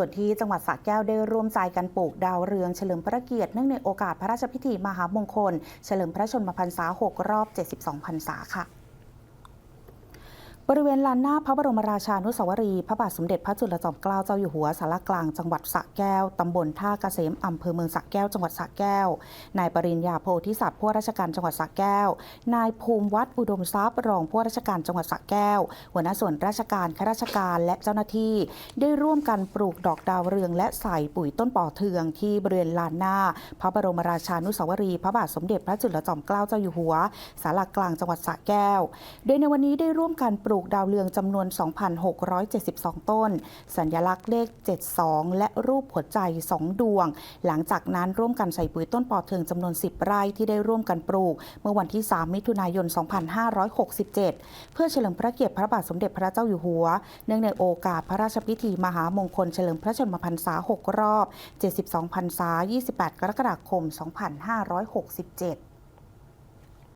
ส่วนที่จังหวัดสระแก้วได้ร่วมใจกันปลูกดาวเรืองเฉลิมพระเกียรติเนื่องในโอกาสพระราชพิธีมหามงคล เฉลิมพระชนมพรรษา 6 รอบ 72 พรรษาค่ะ บริเวณลานหน้าพระบรมราชานุสาวรีย์พระบาทสมเด็จพระจุลจอมเกล้าเจ้าอยู่หัวสารกลางจังหวัดสระแก้ว ตำบลท่าเกษมอำเภอเมืองสระแก้ว จังหวัดสระแก้ว นายปริญญาโพธิสัตว์ผู้ราชการจังหวัดสระแก้ว นายภูมิวัฒน์อุดมทรัพย์รองผู้ราชการจังหวัดสระแก้ว หัวหน้าส่วนราชการข้าราชการและเจ้าหน้าที่ ได้ร่วมกันปลูกดอกดาวเรือง และใส่ปุ๋ยต้นป่อเทืองที่บริเวณลานหน้า พระบรมราชานุสาวรีย์พระบาทสมเด็จพระจุลจอมเกล้าเจ้าอยู่หัวสารกลางจังหวัดสระแก้ว โดยในวันนี้ได้ร่วมกันปลูกลูกดาวเรืองจำนวน 2,672 ต้น สัญลักษณ์เลข 72 และรูปหัวใจ 2 ดวง หลังจากนั้นร่วมกันใส่ปุ๋ยต้นปอเทืองจำนวน 10 ไร่ที่ได้ร่วมกันปลูก เมื่อวันที่ 3 มิถุนายน 2567 เพื่อเฉลิมพระเกียรติพระบาทสมเด็จพระเจ้าอยู่หัว เนื่องในโอกาสพระราชพิธีมหามงคลเฉลิมพระชนมพรรษา 6 รอบ 72 พรรษา 28 กรกฎาคม 2567